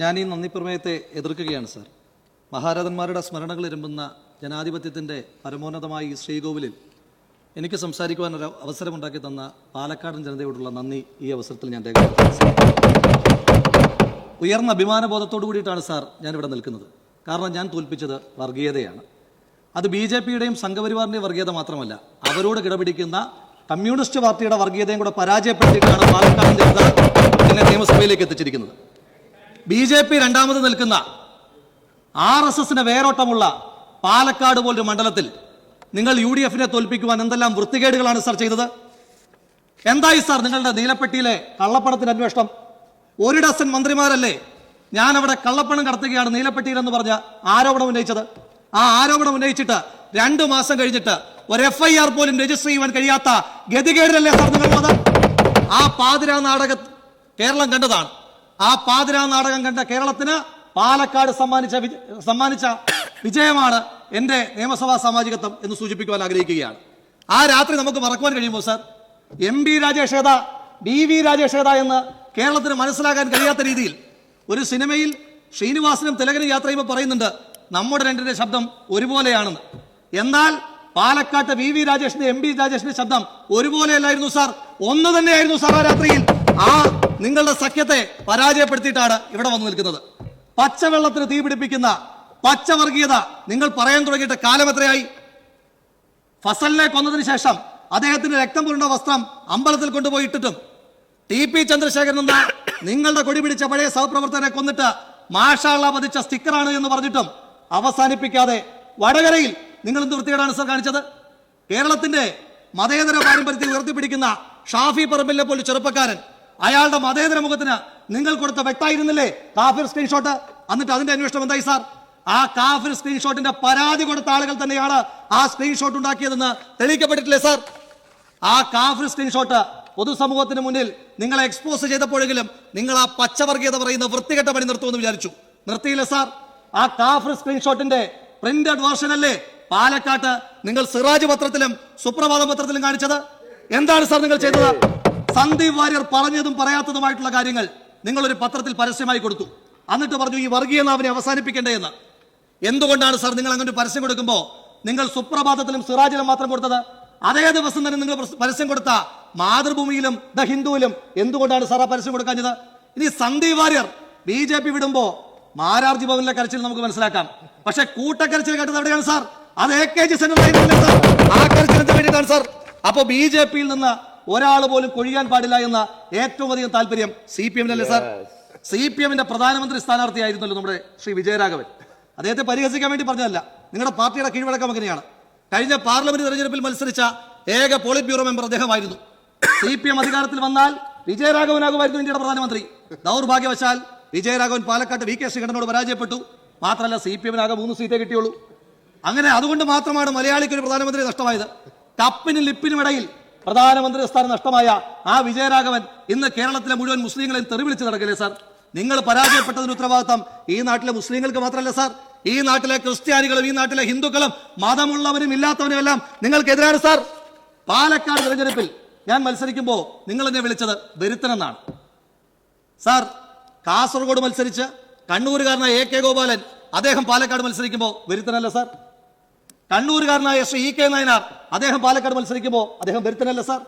ഞാൻ ഈ നന്ദി പ്രമേയത്തെ എതിർക്കുകയാണ് സാർ. മഹാരാജന്മാരുടെ സ്മരണകൾ ഇരുമ്പുന്ന ജനാധിപത്യത്തിന്റെ പരമോന്നതമായ ഈ ശ്രീകോവിലിൽ എനിക്ക് സംസാരിക്കുവാൻ ഒരു അവസരമുണ്ടാക്കി തന്ന പാലക്കാടൻ ജനതയോടുള്ള നന്ദി ഈ അവസരത്തിൽ ഞാൻ രേഖപ്പെടുത്തുന്നു. ഉയർന്ന അഭിമാനബോധത്തോടു കൂടിയിട്ടാണ് സാർ ഞാനിവിടെ നിൽക്കുന്നത്. കാരണം ഞാൻ തോൽപ്പിച്ചത് വർഗീയതയാണ്. അത് ബി ജെ പിയുടെയും സംഘപരിവാറിന്റെയും വർഗീയത മാത്രമല്ല അവരോട് കിടപിടിക്കുന്ന കമ്മ്യൂണിസ്റ്റ് പാർട്ടിയുടെ വർഗീയതയും കൂടെ പരാജയപ്പെടുത്തിയിട്ടാണ് പാലക്കാടൻ ജനത എന്നെ നിയമസഭയിലേക്ക് എത്തിച്ചിരിക്കുന്നത്. ബി ജെ പി രണ്ടാമത് നിൽക്കുന്ന ആർ എസ് എസിന് വേരോട്ടമുള്ള പാലക്കാട് പോലൊരു മണ്ഡലത്തിൽ നിങ്ങൾ യു ഡി എഫിനെ തോൽപ്പിക്കുവാൻ എന്തെല്ലാം വൃത്തികേടുകളാണ് സാർ ചെയ്തത്? എന്തായി സാർ നിങ്ങളുടെ നീലപ്പെട്ടിയിലെ കള്ളപ്പണത്തിന്റെ അന്വേഷണം? ഒരു ഡസൻ മന്ത്രിമാരല്ലേ ഞാൻ അവിടെ കള്ളപ്പണം കടത്തുകയാണ് നീലപ്പെട്ടിയിൽ എന്ന് പറഞ്ഞ ആരോപണം ഉന്നയിച്ചത്. ആ ആരോപണം ഉന്നയിച്ചിട്ട് രണ്ടു മാസം കഴിഞ്ഞിട്ട് ഒരു എഫ് ഐ ആർ പോലും രജിസ്റ്റർ ചെയ്യുവാൻ കഴിയാത്ത ഗതികേടിലല്ലേ സാർ നിങ്ങളുള്ളത് ആ പാതിരാ നാടക കേരളം കണ്ടതാണ്. ആ പാതിരാ നാടകം കണ്ട കേരളത്തിന് പാലക്കാട് സമ്മാനിച്ച സമ്മാനിച്ച വിജയമാണ് എന്റെ നിയമസഭാ സാമാജികത്വം എന്ന് സൂചിപ്പിക്കുവാൻ ആഗ്രഹിക്കുകയാണ്. ആ രാത്രി നമുക്ക് മറക്കുവാൻ കഴിയുമോ സാർ? എം ബി രാജേഷ് ഏതാ ഡി വി രാജേഷ് ഏതാ എന്ന് കേരളത്തിന് മനസ്സിലാക്കാൻ കഴിയാത്ത രീതിയിൽ ഒരു സിനിമയിൽ ശ്രീനിവാസനും തിലകനും യാത്ര ചെയ്യുമ്പോൾ പറയുന്നുണ്ട് നമ്മുടെ രണ്ടിന്റെ ശബ്ദം ഒരുപോലെയാണെന്ന്. എന്നാൽ പാലക്കാട്ട് വി വി രാജേഷിന്റെ എം ബി രാജേഷിന്റെ ശബ്ദം ഒരുപോലെയല്ലായിരുന്നു സാർ. ഒന്ന് തന്നെയായിരുന്നു സാർ ആ രാത്രിയിൽ. ആ നിങ്ങളുടെ സഖ്യത്തെ പരാജയപ്പെടുത്തിയിട്ടാണ് ഇവിടെ വന്നു നിൽക്കുന്നത്. പച്ചവെള്ളത്തിന് തീ പിടിപ്പിക്കുന്ന പച്ചവർഗീയത നിങ്ങൾ പറയാൻ തുടങ്ങിയിട്ട് കാലം എത്രയായി? ഫസലിനെ കൊന്നതിന് ശേഷം അദ്ദേഹത്തിന്റെ രക്തം പുരണ്ട വസ്ത്രം അമ്പലത്തിൽ കൊണ്ടുപോയി ഇട്ടിട്ടും ടി പി ചന്ദ്രശേഖരൻ എന്ന നിങ്ങളുടെ കൊടി പിടിച്ച പഴയ സഹപ്രവർത്തകനെ കൊന്നിട്ട് മാഷാള പതിച്ച സ്റ്റിക്കറാണ് എന്ന് പറഞ്ഞിട്ടും അവസാനിപ്പിക്കാതെ വടകരയിൽ നിങ്ങൾ എന്ത് വൃത്തികേടാണ് സർ കാണിച്ചത്? കേരളത്തിന്റെ മതേതര പാരമ്പര്യത്തെ ഉയർത്തിപ്പിടിക്കുന്ന ഷാഫി പറമ്പിലെ പോലെ ചെറുപ്പക്കാരൻ അയാളുടെ മതേതര മുഖത്തിന് നിങ്ങൾ കൊടുത്ത വ്യക്തമായിരുന്നില്ലേ? കാഫിർ സ്ക്രീൻഷോട്ട് എന്നിട്ട് അതിന്റെ അന്വേഷണം എന്തായി സാർ? ആ കാഫിർ സ്ക്രീൻഷോട്ടിന്റെ പരാതി കൊടുത്ത ആളുകൾ തന്നെയാണ് ആ സ്ക്രീൻഷോട്ട് ഉണ്ടാക്കിയതെന്ന് തെളിയിക്കപ്പെട്ടിട്ടില്ലേ സാർ? ആ കാഫിർ സ്ക്രീൻഷോട്ട് പൊതുസമൂഹത്തിന് മുന്നിൽ നിങ്ങളെ എക്സ്പോസ് ചെയ്തപ്പോഴെങ്കിലും നിങ്ങൾ ആ പച്ചവർഗീയത പറയുന്ന വൃത്തികെട്ട പണി നിർത്തുമെന്ന് വിചാരിച്ചു. നിർത്തിയില്ല സാർ? ആ കാഫിർ സ്ക്രീൻഷോട്ടിന്റെ പ്രിന്റഡ് വേർഷൻ അല്ലേ? പാലക്കാട്ട് നിങ്ങൾ സിറാജ് പത്രത്തിലും സുപ്രഭാത പത്രത്തിലും കാണിച്ചത്? എന്താണ് സാർ നിങ്ങൾ ചെയ്തത്? സന്ദീപ് വാര്യർ പറഞ്ഞതും പറയാത്തതുമായിട്ടുള്ള കാര്യങ്ങൾ നിങ്ങളൊരു പത്രത്തിൽ പരസ്യമായി കൊടുത്തു. എന്നിട്ട് പറഞ്ഞു ഈ വർഗീയ നാവിനെ അവസാനിപ്പിക്കേണ്ടേ എന്ന്. എന്തുകൊണ്ടാണ് സാർ നിങ്ങൾ അങ്ങനെ ഒരു പരസ്യം കൊടുക്കുമ്പോൾ നിങ്ങൾ സുപ്രഭാതത്തിലും സിറാജിലും മാത്രം കൊടുത്തത്? അതേ ദിവസം തന്നെ നിങ്ങൾ പരസ്യം കൊടുത്ത മാതൃഭൂമിയിലും ദ ഹിന്ദുവിലും എന്തുകൊണ്ടാണ് സാർ ആ പരസ്യം കൊടുക്കാഞ്ഞത്? ഇനി Sandeep Warrier B J P വിടുമ്പോ Mararji ഭവനിലെ കരച്ചിൽ നമുക്ക് മനസ്സിലാക്കാം. പക്ഷെ കൂട്ടക്കരച്ചിൽ കേട്ടത് എവിടെയാണ് സാർ? അത് എ കെ ജി സെന്റർ ആ കരച്ചിലിന് വേണ്ടിയിട്ടാണ് സാർ? അപ്പൊ ബി ജെ പിയിൽ നിന്ന് ഒരാൾ പോലും കൊഴിയാൻ പാടില്ല എന്ന ഏറ്റവും അധികം താല്പര്യം സി പി എമ്മിനല്ലേ സാർ സി പി എമ്മിന്റെ പ്രധാനമന്ത്രി സ്ഥാനാർത്ഥിയായിരുന്നല്ലോ നമ്മുടെ ശ്രീ വിജയരാഘവൻ. അദ്ദേഹത്തെ പരിഹസിക്കാൻ വേണ്ടി പറഞ്ഞതല്ല. നിങ്ങളുടെ പാർട്ടിയുടെ കീഴ്വഴക്കം അങ്ങനെയാണ്. കഴിഞ്ഞ പാർലമെന്റ് തെരഞ്ഞെടുപ്പിൽ മത്സരിച്ച ഏക പോളിറ്റ് ബ്യൂറോ മെമ്പർ അദ്ദേഹമായിരുന്നു. സി പി എം അധികാരത്തിൽ വന്നാൽ വിജയരാഘവനാകുമായിരുന്നു ഇന്ത്യയുടെ പ്രധാനമന്ത്രി. ദൗർഭാഗ്യവശാൽ വിജയരാഘവൻ പാലക്കാട്ട് വി കെ ശ്രീകണ്ഠനോട് പരാജയപ്പെട്ടു. മാത്രമല്ല സി പി എമ്മിനാകെ മൂന്ന് സീറ്റേ കിട്ടിയുള്ളൂ. അങ്ങനെ അതുകൊണ്ട് മാത്രമാണ് മലയാളിക്ക് ഒരു പ്രധാനമന്ത്രി നഷ്ടമായത്. കപ്പിനും ലിപ്പിനും ഇടയിൽ പ്രധാനമന്ത്രി സ്ഥാനം നഷ്ടമായ ആ വിജയരാഘവൻ ഇന്ന് കേരളത്തിലെ മുഴുവൻ മുസ്ലിങ്ങളെയും തെറിവിളിച്ച് നടക്കില്ലേ സാർ? നിങ്ങൾ പരാജയപ്പെട്ടതിന് ഉത്തരവാദിത്തം ഈ നാട്ടിലെ മുസ്ലിങ്ങൾക്ക് മാത്രമല്ല സാർ. ഈ നാട്ടിലെ ക്രിസ്ത്യാനികളും ഈ നാട്ടിലെ ഹിന്ദുക്കളും മതമുള്ളവരും ഇല്ലാത്തവരും എല്ലാം നിങ്ങൾക്കെതിരാണ് സാർ. പാലക്കാട് തെരഞ്ഞെടുപ്പിൽ ഞാൻ മത്സരിക്കുമ്പോൾ നിങ്ങൾ എന്നെ വിളിച്ചത് വെരുത്തനെന്നാണ് സാർ കാസർഗോഡ് മത്സരിച്ച് കണ്ണൂരുകാരനായ എ കെ ഗോപാലൻ അദ്ദേഹം പാലക്കാട് മത്സരിക്കുമ്പോൾ വരുത്തനല്ല സാർ. കണ്ണൂരുകാരനായ ശ്രീ ഇ കെ നയനാർ അദ്ദേഹം പാലക്കാട് മത്സരിക്കുമ്പോൾ അദ്ദേഹം വരുത്തനല്ല സാർ.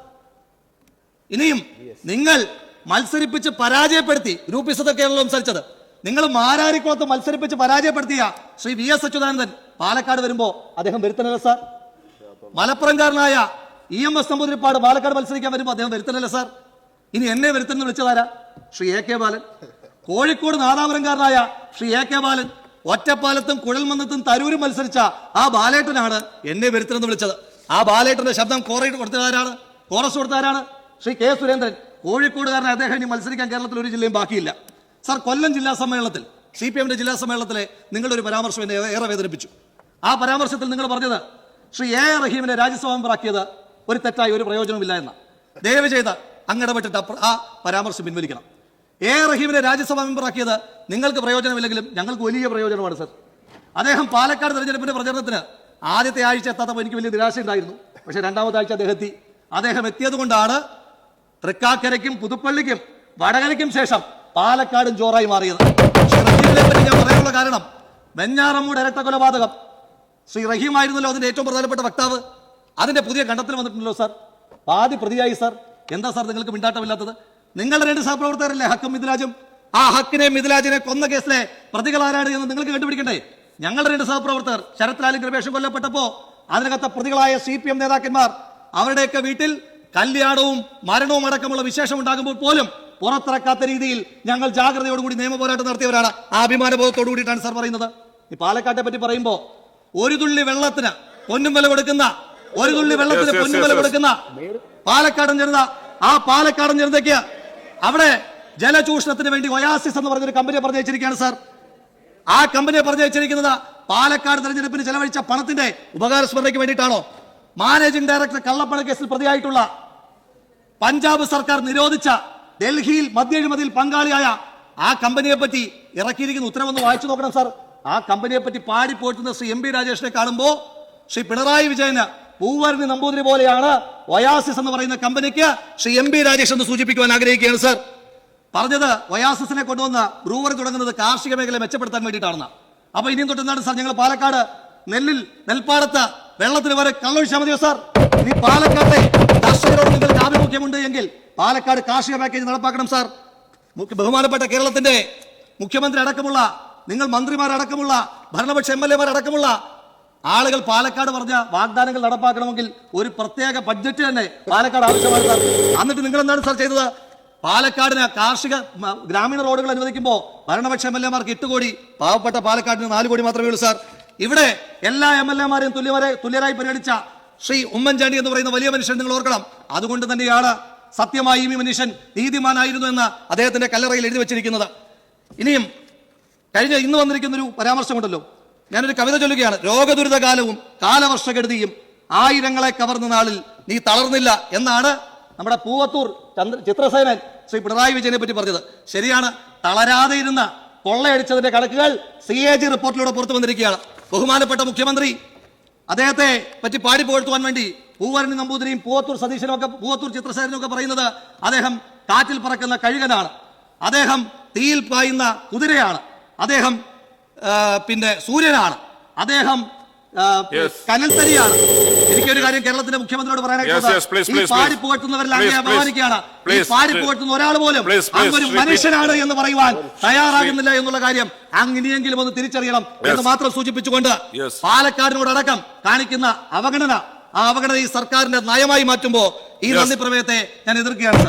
ഇനിയും നിങ്ങൾ മത്സരിപ്പിച്ച് പരാജയപ്പെടുത്തി ഗ്രൂപ്പ് ഇസത്തൊക്കെയാണല്ലോ സംസാരിച്ചത്. നിങ്ങൾ മാരാരിക്കുളത്ത് മത്സരിപ്പിച്ച് പരാജയപ്പെടുത്തിയ ശ്രീ വി എസ് അച്യുതാനന്ദൻ പാലക്കാട് വരുമ്പോൾ അദ്ദേഹം വരുത്തനല്ല sir. മലപ്പുറംകാരനായ E M S Namboodiripad Palakkad മത്സരിക്കാൻ വരുമ്പോൾ അദ്ദേഹം വരുത്തനല്ല സാർ. ഇനി എന്നെ വരുത്തുന്ന വിളിച്ചതാരാ? Shri A K Balan. Kozhikode നാദാപുരംകാരനായ ശ്രീ എ കെ ബാലൻ. ഒറ്റപ്പാലത്തും കുഴൽമന്നത്തും തരൂരും മത്സരിച്ച ആ ബാലേട്ടനാണ് എന്നെ വരുത്തരെന്ന് വിളിച്ചത്. ആ ബാലേട്ടന്റെ ശബ്ദം കോറയിട്ട് കൊടുത്തതാരാണ് കോറസ് കൊടുത്തതാരാണ് ശ്രീ കെ സുരേന്ദ്രൻ. കോഴിക്കോടുകാരനെ അദ്ദേഹം ഇനി മത്സരിക്കാൻ കേരളത്തിൽ ഒരു ജില്ലയും ബാക്കിയില്ല. സാർ കൊല്ലം ജില്ലാ സമ്മേളനത്തിൽ സി പി എമ്മിന്റെ ജില്ലാ സമ്മേളനത്തിലെ നിങ്ങളുടെ ഒരു പരാമർശം എന്നെ ഏറെ വേദനിപ്പിച്ചു. ആ പരാമർശത്തിൽ നിങ്ങൾ പറഞ്ഞത് ശ്രീ എ എ റഹീമിനെ രാജ്യസഭ മെമ്പറാക്കിയത് ഒരു തെറ്റായി ഒരു പ്രയോജനമില്ല എന്ന. ദയവ് ചെയ്ത് അങ്ങടപെട്ടിട്ട് ആ പരാമർശം പിൻവലിക്കണം. എ റഹീമിനെ രാജ്യസഭാ മെമ്പറാക്കിയത് നിങ്ങൾക്ക് പ്രയോജനമില്ലെങ്കിലും ഞങ്ങൾക്ക് വലിയ പ്രയോജനമാണ് സർ അദ്ദേഹം പാലക്കാട് തെരഞ്ഞെടുപ്പിന്റെ പ്രചരണത്തിന് ആദ്യത്തെ ആഴ്ച എത്താത്തപ്പോൾ എനിക്ക് വലിയ നിരാശയുണ്ടായിരുന്നു പക്ഷേ രണ്ടാമത്തെ ആഴ്ച അദ്ദേഹം എത്തി. അദ്ദേഹം എത്തിയത് കൊണ്ടാണ് തൃക്കാക്കരയ്ക്കും പുതുപ്പള്ളിക്കും വടകരയ്ക്കും ശേഷം പാലക്കാടും ജോറായി മാറിയത്. പറ്റി ഞാൻ പറയാനുള്ള കാരണം വെഞ്ഞാറമ്മൂട് ഇരട്ട കൊലപാതകം ശ്രീ റഹീം ആയിരുന്നല്ലോ അതിന്റെ ഏറ്റവും പ്രധാനപ്പെട്ട വക്താവ്. അതിന്റെ പുതിയ കണ്ടെത്തൽ വന്നിട്ടുണ്ടല്ലോ സർ പാതി പ്രതിയായി സർ എന്താ സാർ നിങ്ങൾക്ക് മിണ്ടാട്ടമില്ലാത്തത്? നിങ്ങളുടെ രണ്ട് സഹപ്രവർത്തകരല്ലേ? ഹക്കും മിഥിലാജും ആ ഹക്കിനെ മിഥിലാജിനെ കൊന്ന കേസിലെ പ്രതികൾ ആരാണ് എന്ന് നിങ്ങൾക്ക് കണ്ടുപിടിക്കണ്ടേ? ഞങ്ങളുടെ രണ്ട് സഹപ്രവർത്തകർ ശരത് ലാലും കൃപേഷും കൊല്ലപ്പെട്ടപ്പോ അതിനകത്തെ പ്രതികളായ സി പി എം നേതാക്കന്മാർ അവരുടെയൊക്കെ വീട്ടിൽ കല്യാണവും മരണവും അടക്കമുള്ള വിശേഷം ഉണ്ടാകുമ്പോൾ പോലും പുറത്തിറക്കാത്ത രീതിയിൽ ഞങ്ങൾ ജാഗ്രതയോടുകൂടി നിയമ പോരാട്ടം നടത്തിയവരാണ്. ആ അഭിമാനബോധത്തോടു കൂടിയിട്ടാണ് സാർ പറയുന്നത്. ഈ പാലക്കാട്ടെ പറ്റി പറയുമ്പോ ഒരു തുള്ളി വെള്ളത്തിന് പൊന്നും വില കൊടുക്കുന്ന ഒരു തുള്ളി വെള്ളത്തിന് പൊന്നും വില കൊടുക്കുന്ന പാലക്കാടൻ ജനത ആ പാലക്കാടൻ ജനതയ്ക്ക് അവിടെ ജലചൂഷണത്തിന് വേണ്ടി ഒയാസിസ് എന്ന് പറഞ്ഞൊരു കമ്പനിയെ പറഞ്ഞയച്ചിരിക്കുകയാണ് സാർ ആ കമ്പനിയെ പറഞ്ഞയച്ചിരിക്കുന്നത് പാലക്കാട് തെരഞ്ഞെടുപ്പിന് ചെലവഴിച്ച പണത്തിന്റെ ഉപകാരസ്മരണയ്ക്ക് വേണ്ടിയിട്ടാണോ? മാനേജിംഗ് ഡയറക്ടർ കള്ളപ്പണ കേസിൽ പ്രതിയായിട്ടുള്ള പഞ്ചാബ് സർക്കാർ നിരോധിച്ച ഡൽഹിയിൽ മദ്യഴിമതിയിൽ പങ്കാളിയായ ആ കമ്പനിയെ പറ്റി ഇറക്കിയിരിക്കുന്ന ഉത്തരവൊന്ന് വായിച്ചു നോക്കണം സാർ ആ കമ്പനിയെ പറ്റി പാടി പോയിട്ടുന്ന ശ്രീ എം പി രാജേഷിനെ കാണുമ്പോൾ ശ്രീ പിണറായി വിജയന് പൂവരണി നമ്പൂതിരി പോലെയാണ് ഒയാസിസ് എന്ന് പറയുന്ന കമ്പനിക്ക് ശ്രീ എം ബി രാജേഷ് എന്ന് സൂചിപ്പിക്കുവാൻ ആഗ്രഹിക്കുകയാണ് സർ. പറഞ്ഞത് ഒയാസിസിനെ കൊണ്ടുവന്ന് ബ്രൂവറി തുടങ്ങുന്നത് കാർഷിക മേഖല മെച്ചപ്പെടുത്താൻ വേണ്ടിയിട്ടാണെന്ന്. അപ്പൊ ഇനിയും തൊട്ട് എന്താണ് സാർ? ഞങ്ങൾ പാലക്കാട് നെല്ലിൽ നെൽപ്പാടത്ത് വെള്ളത്തിന് വരെ കള്ളൊഴിച്ചാൽ മതിയോ സാർ? ഇനി പാലക്കാട്ടെ കർഷകരോട് നിങ്ങൾക്ക് ആഭിമുഖ്യമുണ്ട് എങ്കിൽ പാലക്കാട് കാർഷിക പാക്കേജ് നടപ്പാക്കണം സാർ. ബഹുമാനപ്പെട്ട കേരളത്തിന്റെ മുഖ്യമന്ത്രി അടക്കമുള്ള നിങ്ങൾ മന്ത്രിമാരടക്കമുള്ള ഭരണപക്ഷ എം എൽ എമാർ അടക്കമുള്ള ആളുകൾ പാലക്കാട് പറഞ്ഞ വാഗ്ദാനങ്ങൾ നടപ്പാക്കണമെങ്കിൽ ഒരു പ്രത്യേക ബഡ്ജറ്റ് തന്നെ പാലക്കാട് ആവശ്യമാണ് സാർ. എന്നിട്ട് നിങ്ങൾ എന്താണ് സാർ ചെയ്തത്? പാലക്കാടിന് കാർഷിക ഗ്രാമീണ റോഡുകൾ അനുവദിക്കുമ്പോൾ ഭരണപക്ഷ എം എൽ എമാർക്ക് എട്ട് കോടി പാവപ്പെട്ട പാലക്കാടിന് നാല് കോടി മാത്രമേ ഉള്ളൂ സാർ. ഇവിടെ എല്ലാ എം എൽ എമാരെയും തുല്യവരെ തുല്യരായി പരിഗണിച്ച ശ്രീ ഉമ്മൻചാണ്ടി എന്ന് പറയുന്ന വലിയ മനുഷ്യൻ നിങ്ങൾ ഓർക്കണം. അതുകൊണ്ട് തന്നെയാണ് സത്യമായി ഈ മനുഷ്യൻ നീതിമാനായിരുന്നു എന്ന് അദ്ദേഹത്തിന്റെ കല്ലറയിൽ എഴുതി വെച്ചിരിക്കുന്നത്. ഇനിയും കഴിഞ്ഞ ഇന്ന് വന്നിരിക്കുന്ന ഒരു പരാമർശമുണ്ടല്ലോ. ഞാനൊരു കവിത ചൊല്ലുകയാണ്. രോഗദുരിത കാലവും കാലവർഷകെടുതിയും ആയിരങ്ങളെ കവർന്ന നാളിൽ നീ തളർന്നില്ല എന്നാണ് നമ്മുടെ പൂവത്തൂർ ചന്ദ്ര ചിത്രസേനൻ ശ്രീ പിണറായി വിജയനെ പറ്റി പറഞ്ഞത്. ശരിയാണ് തളരാതെ ഇരുന്ന കൊള്ളയടിച്ചതിന്റെ കണക്കുകൾ സി എ ജി റിപ്പോർട്ടിലൂടെ പുറത്തു വന്നിരിക്കുകയാണ്. ബഹുമാനപ്പെട്ട മുഖ്യമന്ത്രി അദ്ദേഹത്തെ പറ്റി പാടി പുകഴ്ത്തുവാൻ വേണ്ടി പൂവരണി നമ്പൂതിരിയും പൂവത്തൂർ സതീശനും ഒക്കെ പൂവത്തൂർ ചിത്രസേനനും ഒക്കെ പറയുന്നത് അദ്ദേഹം കാറ്റിൽ പറക്കുന്ന കഴുകനാണ്. അദ്ദേഹം തീയിൽ പായുന്ന കുതിരയാണ്. അദ്ദേഹം പിന്നെ സൂര്യനാണ്. അദ്ദേഹം. കനൽത്തരിയാണ് എനിക്കൊരു കാര്യം കേരളത്തിന്റെ മുഖ്യമന്ത്രിയോട് പറയാനായിട്ടുള്ളത് പറയാനായിട്ട് പാടി പുകഴ്ത്തുന്നവരിൽ Please, അപമാനിക്കുകയാണ്. ഈ പാടി പുകഴ്ത്തുന്ന ഒരാൾ പോലും അങ്ങൊരു മനുഷ്യനാണ് എന്ന് പറയുവാൻ തയ്യാറാകുന്നില്ല എന്നുള്ള കാര്യം അങ്ങ് ഇനിയെങ്കിലും ഒന്ന് തിരിച്ചറിയണം എന്ന് മാത്രം സൂചിപ്പിച്ചുകൊണ്ട്. പാലക്കാടിനോടടക്കം കാണിക്കുന്ന അവഗണന ആ അവഗണന ഈ സർക്കാരിന്റെ നയമായി മാറ്റുമ്പോൾ ഈ. നന്ദി പ്രമേയത്തെ ഞാൻ എതിർക്കുകയാണ്.